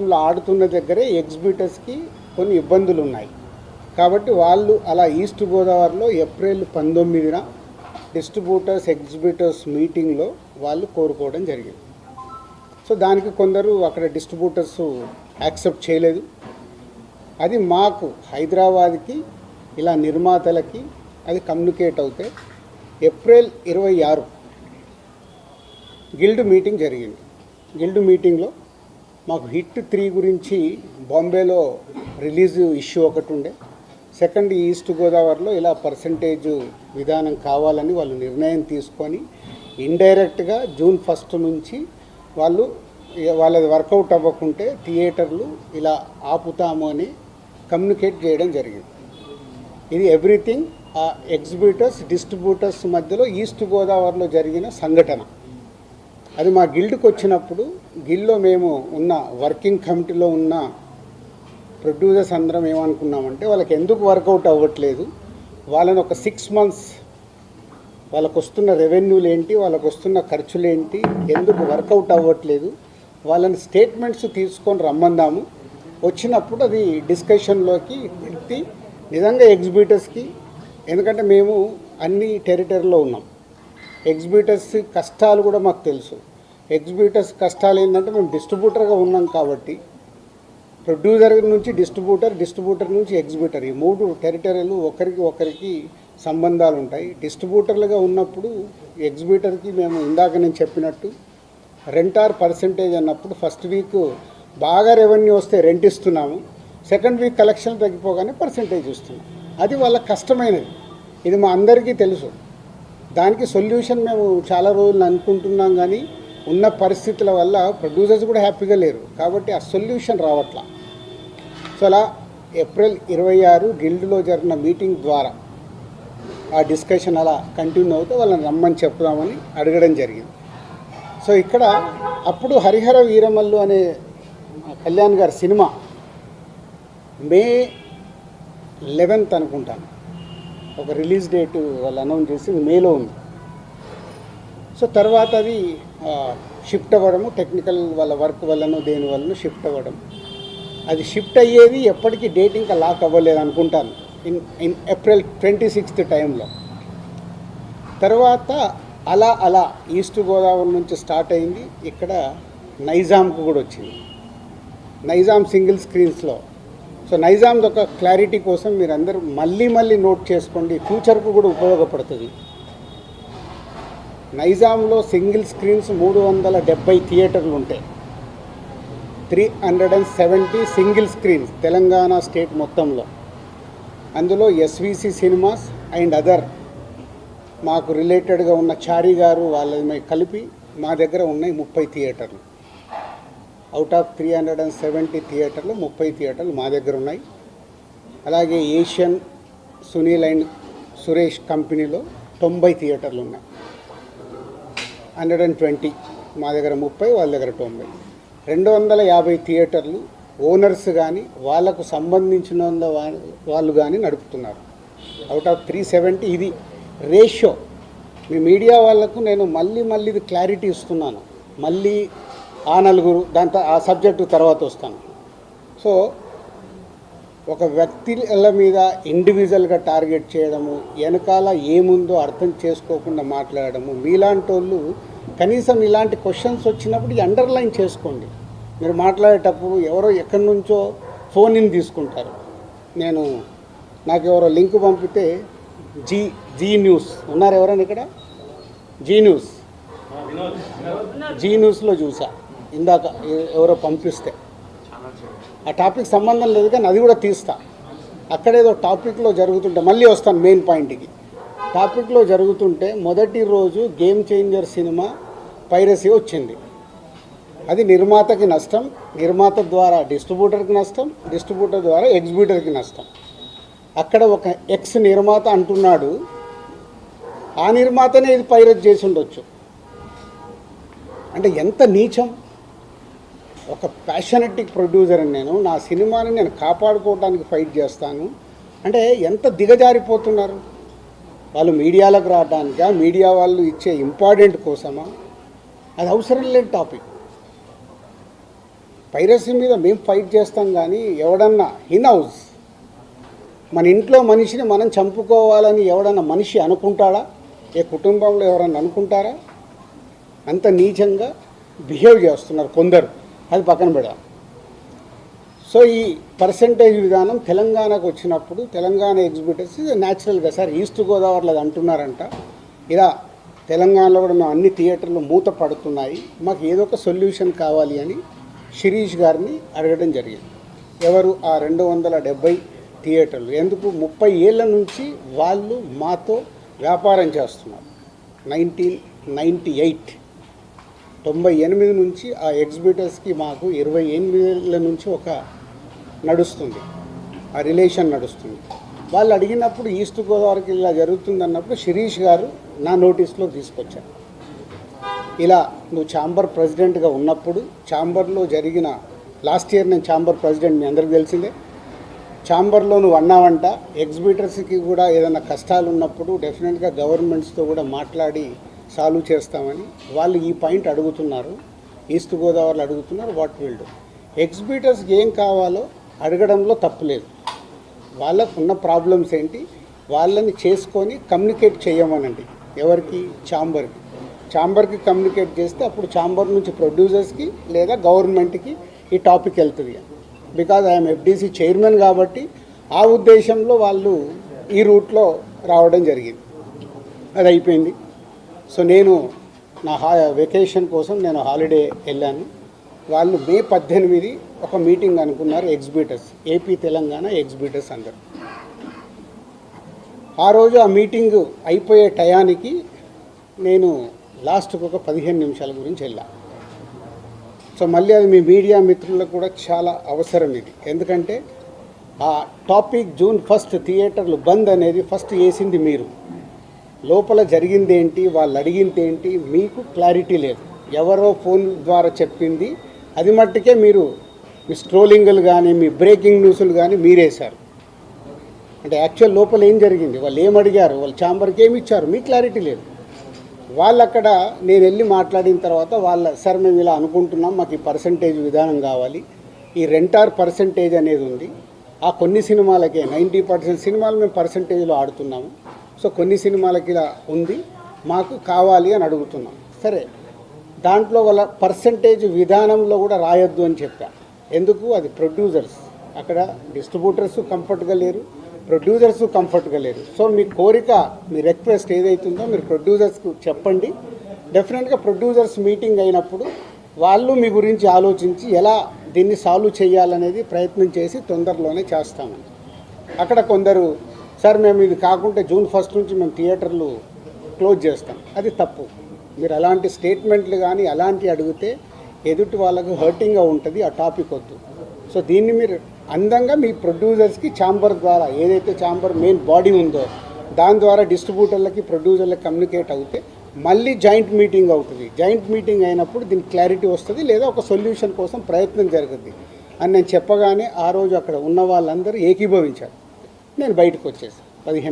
లో ఆడుతున్న దగ్గరే ఎగ్జిబిటర్స్కి కొన్ని ఇబ్బందులు ఉన్నాయి కాబట్టి వాళ్ళు అలా ఈస్ట్ గోదావరిలో ఏప్రిల్ పంతొమ్మిదిన డిస్ట్రిబ్యూటర్స్ ఎగ్జిబిటర్స్ మీటింగ్లో వాళ్ళు కోరుకోవడం జరిగింది. సో దానికి కొందరు అక్కడ డిస్ట్రిబ్యూటర్స్ యాక్సెప్ట్ చేయలేదు. అది మాకు హైదరాబాద్కి ఇలా నిర్మాతలకి అది కమ్యూనికేట్ అవుతే ఏప్రిల్ ఇరవై ఆరు గిల్డ్ మీటింగ్ జరిగింది. గిల్డ్ మీటింగ్లో మాకు హిట్ త్రీ గురించి బాంబేలో రిలీజ్ ఇష్యూ ఒకటి ఉండే. సెకండ్ ఈస్ట్ గోదావరిలో ఇలా పర్సంటేజ్ విధానం కావాలని వాళ్ళు నిర్ణయం తీసుకొని ఇండైరెక్ట్గా జూన్ ఫస్ట్ నుంచి వాళ్ళు వాళ్ళది వర్కౌట్ అవ్వకుంటే థియేటర్లు ఇలా ఆపుతాము అని కమ్యూనికేట్ చేయడం జరిగింది. ఇది ఎవ్రీథింగ్ ఆ ఎగ్జిబ్యూటర్స్ డిస్ట్రిబ్యూటర్స్ మధ్యలో ఈస్ట్ గోదావరిలో జరిగిన సంఘటన. అది మా గిల్డ్కి వచ్చినప్పుడు గిల్లో మేము ఉన్న వర్కింగ్ కమిటీలో ఉన్న ప్రొడ్యూసర్స్ అందరం ఏమనుకున్నామంటే వాళ్ళకి ఎందుకు వర్కౌట్ అవ్వట్లేదు? వాళ్ళని ఒక సిక్స్ మంత్స్ వాళ్ళకు వస్తున్న రెవెన్యూలు ఏంటి వాళ్ళకు వస్తున్న ఖర్చులు ఏంటి ఎందుకు వర్కౌట్ అవ్వట్లేదు? వాళ్ళని స్టేట్మెంట్స్ తీసుకొని రమ్మందాము. వచ్చినప్పుడు అది డిస్కషన్లోకి ఎత్తి నిజంగా ఎగ్జిబిటర్స్కి ఎందుకంటే మేము అన్ని టెరిటరీలో ఉన్నాం. ఎగ్జిబిటర్స్ కష్టాలు కూడా మాకు తెలుసు. ఎగ్జిబిటర్స్ కష్టాలు ఏంటంటే మేము డిస్ట్రిబ్యూటర్గా ఉన్నాం కాబట్టి ప్రొడ్యూసర్ నుంచి డిస్ట్రిబ్యూటర్ డిస్ట్రిబ్యూటర్ నుంచి ఎగ్జిబిటర్. ఈ మూడు టెరిటరీలు ఒకరికి ఒకరికి సంబంధాలు ఉంటాయి. డిస్ట్రిబ్యూటర్లుగా ఉన్నప్పుడు ఎగ్జిబిటర్కి మేము ఇందాక నేను చెప్పినట్టు రెంట్ ఆర్ పర్సంటేజ్ అన్నప్పుడు ఫస్ట్ వీక్ బాగా రెవెన్యూ వస్తే రెంట్ ఇస్తున్నాము. సెకండ్ వీక్ కలెక్షన్ తగ్గిపోగానే పర్సంటేజ్ ఇస్తున్నాం. అది వాళ్ళ కష్టమైనది. ఇది మా అందరికీ తెలుసు. దానికి సొల్యూషన్ మేము చాలా రోజులు అనుకుంటున్నాం కానీ ఉన్న పరిస్థితుల వల్ల ప్రొడ్యూసర్స్ కూడా హ్యాపీగా లేరు. కాబట్టి ఆ సొల్యూషన్ రావట్లా. సో అలా ఏప్రిల్ ఇరవై ఆరు గిల్డ్లో జరిగిన మీటింగ్ ద్వారా ఆ డిస్కషన్ అలా కంటిన్యూ అవుతూ వాళ్ళని రమ్మని చెప్దామని అడగడం జరిగింది. సో ఇక్కడ అప్పుడు హరిహర వీరమల్లు అనే కళ్యాణ్ గారి సినిమా మే లెవెన్త్ అనుకుంటాను. ఒక రిలీజ్ డేట్ వాళ్ళు అనౌన్స్ చేసి మేలో ఉంది. సో తర్వాత అది షిఫ్ట్ అవ్వడము టెక్నికల్ వాళ్ళ వర్క్ వల్లనో దేని వల్లనో షిఫ్ట్ అవ్వడం అది షిఫ్ట్ అయ్యేది ఎప్పటికీ డేట్ ఇంకా లాక్ అవ్వలేదు అనుకుంటాను. In in April twenty sixth టైంలో తర్వాత అలా అలా ఈస్ట్ గోదావరి నుంచి స్టార్ట్ అయింది. ఇక్కడ నైజాంకు కూడా వచ్చింది. నైజాం సింగిల్ స్క్రీన్స్లో సో నైజాంది ఒక క్లారిటీ కోసం మీరు అందరూ మళ్ళీ మళ్ళీ నోట్ చేసుకోండి. ఫ్యూచర్కు కూడా ఉపయోగపడుతుంది. నైజాంలో సింగిల్ స్క్రీన్స్ మూడు వందల డెబ్బై థియేటర్లు ఉంటాయి. Three hundred and seventy single screens Telangana state మొత్తంలో. అందులో ఎస్విసి సినిమాస్ అండ్ అదర్ మాకు రిలేటెడ్గా ఉన్న చారి గారు వాళ్ళ కలిపి మా దగ్గర ఉన్నాయి ముప్పై థియేటర్లు. Out of three hundred and seventy థియేటర్లు ముప్పై థియేటర్లు మా దగ్గర ఉన్నాయి. అలాగే ఏషియన్ సునీల్ అండ్ సురేష్ కంపెనీలో తొంభై థియేటర్లు ఉన్నాయి. హండ్రెడ్ అండ్ ట్వంటీ మా దగ్గర ముప్పై వాళ్ళ దగ్గర తొంభై. రెండు వందల యాభై థియేటర్లు ఓనర్స్ కానీ వాళ్ళకు సంబంధించిన వాళ్ళు కానీ నడుపుతున్నారు. అవుట్ ఆఫ్ త్రీ సెవెంటీ ఇది రేషియో. మీ మీడియా వాళ్ళకు నేను మళ్ళీ మళ్ళీ ఇది క్లారిటీ ఇస్తున్నాను. మళ్ళీ ఆ నలుగురు దాంతో ఆ సబ్జెక్టు తర్వాత వస్తాను. సో ఒక వ్యక్తిల మీద ఇండివిజువల్గా టార్గెట్ చేయడము వెనకాల ఏముందో అర్థం చేసుకోకుండా మాట్లాడడము మీలాంటి వాళ్ళు కనీసం ఇలాంటి క్వశ్చన్స్ వచ్చినప్పుడు అండర్లైన్ చేసుకోండి. మీరు మాట్లాడేటప్పుడు ఎవరో ఎక్కడి నుంచో ఫోన్ ఇన్ తీసుకుంటారు. నేను నాకు ఎవరో లింక్ పంపితే జీ జీ న్యూస్. ఉన్నారు ఎవరైనా ఇక్కడ? G news. జీ న్యూస్లో చూసా. ఇందాక ఎవరో పంపిస్తే. ఆ టాపిక్ సంబంధం లేదు కానీ అది కూడా తీస్తా. అక్కడేదో టాపిక్లో జరుగుతుంటే మళ్ళీ వస్తాను మెయిన్ పాయింట్కి. టాపిక్లో జరుగుతుంటే మొదటి రోజు గేమ్ చేంజర్ సినిమా పైరసీ వచ్చింది. అది నిర్మాతకి నష్టం నిర్మాత ద్వారా డిస్ట్రిబ్యూటర్కి నష్టం డిస్ట్రిబ్యూటర్ ద్వారా ఎగ్జిబ్యూటర్కి నష్టం. అక్కడ ఒక ఎక్స్ నిర్మాత అంటున్నాడు ఆ నిర్మాతనే ఇది పైరస్ చేసి ఉండొచ్చు. అంటే ఎంత నీచం? ఒక ప్యాషనెటిక్ ప్రొడ్యూసర్ అని నేను. నా సినిమాని నేను కాపాడుకోవడానికి ఫైట్ చేస్తాను. అంటే ఎంత దిగజారిపోతున్నారు? వాళ్ళు మీడియాలకు రావడానికా మీడియా వాళ్ళు ఇచ్చే ఇంపార్టెంట్ కోసమా? అది అవసరం లేని టాపిక్ పైరసీ మీద మేము ఫైట్ చేస్తాం కానీ ఎవడన్నా ఇన్ హౌస్ మన ఇంట్లో మనిషిని మనం చంపుకోవాలని ఎవడన్నా మనిషి అనుకుంటాడా? ఏ కుటుంబంలో ఎవరన్నా అనుకుంటారా? అంత నీచంగా బిహేవ్ చేస్తున్నారు కొందరు. అది పక్కన పెడదాం. సో ఈ పర్సంటేజ్ విధానం తెలంగాణకు వచ్చినప్పుడు తెలంగాణ ఎగ్జిబిటర్స్ న్యాచురల్గా సార్ ఈస్ట్ గోదావరిలో అది అంటున్నారంట. ఇలా తెలంగాణలో కూడా మేము అన్ని థియేటర్లు మూత పడుతున్నాయి. మాకు ఏదో ఒక సొల్యూషన్ కావాలి అని శిరీష్ గారిని అడగడం జరిగింది. ఎవరు ఆ రెండు వందల డెబ్బై థియేటర్లు ఎందుకు ముప్పై ఏళ్ళ నుంచి వాళ్ళు మాతో వ్యాపారం చేస్తున్నారు. నైన్టీన్ నైంటీ ఎయిట్ తొంభై ఎనిమిది నుంచి ఆ ఎగ్జిబిటర్స్కి మాకు ఇరవై ఎనిమిదిల నుంచి ఒక నడుస్తుంది. ఆ రిలేషన్ నడుస్తుంది. వాళ్ళు అడిగినప్పుడు ఈస్ట్ గోదావరికి ఇలా జరుగుతుంది అన్నప్పుడు శిరీష్ గారు నా నోటీస్లో తీసుకొచ్చారు. ఇలా నువ్వు ఛాంబర్ ప్రెసిడెంట్గా ఉన్నప్పుడు ఛాంబర్లో జరిగిన లాస్ట్ ఇయర్ నేను ఛాంబర్ ప్రెసిడెంట్ మీ అందరికీ తెలిసిందే ఛాంబర్లో నువ్వు అన్నావంట ఎగ్జిబిటర్స్కి కూడా ఏదైనా కష్టాలు ఉన్నప్పుడు డెఫినెట్గా గవర్నమెంట్స్తో కూడా మాట్లాడి సాల్వ్ చేస్తామని వాళ్ళు ఈ పాయింట్ అడుగుతున్నారు. ఈస్ట్ గోదావరిలో అడుగుతున్నారు వాట్ విల్ డూ. ఎగ్జిబిటర్స్కి ఏం కావాలో అడగడంలో తప్పులేదు వాళ్ళకు ఉన్న ప్రాబ్లమ్స్ ఏంటి? వాళ్ళని చేసుకొని కమ్యూనికేట్ చేయమనండి. ఎవరికి? ఛాంబర్కి. ఛాంబర్కి కమ్యూనికేట్ చేస్తే అప్పుడు ఛాంబర్ నుంచి ప్రొడ్యూసర్స్కి లేదా గవర్నమెంట్కి ఈ టాపిక్ వెళ్తుంది. బికాజ్ ఐఎమ్ ఎఫ్డీసీ చైర్మన్ కాబట్టి ఆ ఉద్దేశంలో వాళ్ళు ఈ రూట్లో రావడం జరిగింది. అది అయిపోయింది. సో నేను నా హా వెకేషన్ కోసం నేను హాలిడే వెళ్ళాను. వాళ్ళు మే పద్దెనిమిది ఒక మీటింగ్ అనుకున్నారు ఎగ్జిబిటర్స్ ఏపీ తెలంగాణ ఎగ్జిబిటర్స్ అందరు. ఆ రోజు ఆ మీటింగ్ అయిపోయే టయానికి నేను లాస్ట్కి ఒక పదిహేను నిమిషాల గురించి వెళ్ళా. సో మళ్ళీ అది మీ మీడియా మిత్రులకు కూడా చాలా అవసరం ఇది. ఎందుకంటే ఆ టాపిక్ జూన్ ఫస్ట్ థియేటర్లు బంద్ అనేది ఫస్ట్ వేసింది మీరు. లోపల జరిగిందేంటి వాళ్ళు అడిగిందేంటి మీకు క్లారిటీ లేదు. ఎవరో ఫోన్ ద్వారా చెప్పింది. అది మట్టుకే మీరు మీ స్ట్రోలింగ్లు కానీ మీ బ్రేకింగ్ న్యూస్లు కానీ మీరేశారు. అంటే యాక్చువల్ లోపల ఏం జరిగింది? వాళ్ళు ఏం అడిగారు? వాళ్ళు ఛాంబర్కి ఏమి ఇచ్చారు? మీ క్లారిటీ లేదు. వాళ్ళు అక్కడ నేను వెళ్ళి మాట్లాడిన తర్వాత వాళ్ళ సార్ మేము ఇలా అనుకుంటున్నాం. మాకు ఈ పర్సంటేజ్ విధానం కావాలి. ఈ రెంటార్ పర్సంటేజ్ అనేది ఉంది. ఆ కొన్ని సినిమాలకే నైంటీ పర్సెంట్ సినిమాలు మేము పర్సంటేజ్లో ఆడుతున్నాము. సో కొన్ని సినిమాలకి ఇలా ఉంది. మాకు కావాలి అని అడుగుతున్నాం. సరే దాంట్లో వాళ్ళ పర్సంటేజ్ విధానంలో కూడా రాయొద్దు అని చెప్పా. ఎందుకు? అది ప్రొడ్యూసర్స్ అక్కడ డిస్ట్రిబ్యూటర్స్ కంఫర్ట్గా లేరు ప్రొడ్యూసర్స్ కంఫర్ట్గా లేరు. సో మీ కోరిక మీ రిక్వెస్ట్ ఏదైతుందో మీరు ప్రొడ్యూసర్స్కు చెప్పండి. డెఫినెట్గా ప్రొడ్యూసర్స్ మీటింగ్ అయినప్పుడు వాళ్ళు మీ గురించి ఆలోచించి ఎలా దీన్ని సాల్వ్ చేయాలనేది ప్రయత్నం చేసి తొందరలోనే చేస్తామని అక్కడ కొందరు సార్ మేము ఇది కాకుంటే జూన్ ఫస్ట్ నుంచి మేము థియేటర్లు క్లోజ్ చేస్తాం. అది తప్పు. మీరు అలాంటి స్టేట్మెంట్లు కానీ అలాంటివి అడిగితే ఎదుటి వాళ్ళకు హర్టింగ్గా ఉంటుంది ఆ టాపిక్ వద్దు. సో దీన్ని మీరు అందంగా మీ ప్రొడ్యూసర్స్కి ఛాంబర్ ద్వారా ఏదైతే ఛాంబర్ మెయిన్ బాడీ ఉందో దాని ద్వారా డిస్ట్రిబ్యూటర్లకి ప్రొడ్యూసర్లకి కమ్యూనికేట్ అవుతే మళ్ళీ జాయింట్ మీటింగ్ అవుతుంది. జాయింట్ మీటింగ్ అయినప్పుడు దీనికి క్లారిటీ వస్తుంది లేదా ఒక సొల్యూషన్ కోసం ప్రయత్నం జరుగుద్ది. అని నేను చెప్పగానే ఆ రోజు అక్కడ ఉన్న వాళ్ళందరూ ఏకీభవించారు. నేను బయటకు వచ్చేసాను పదిహేను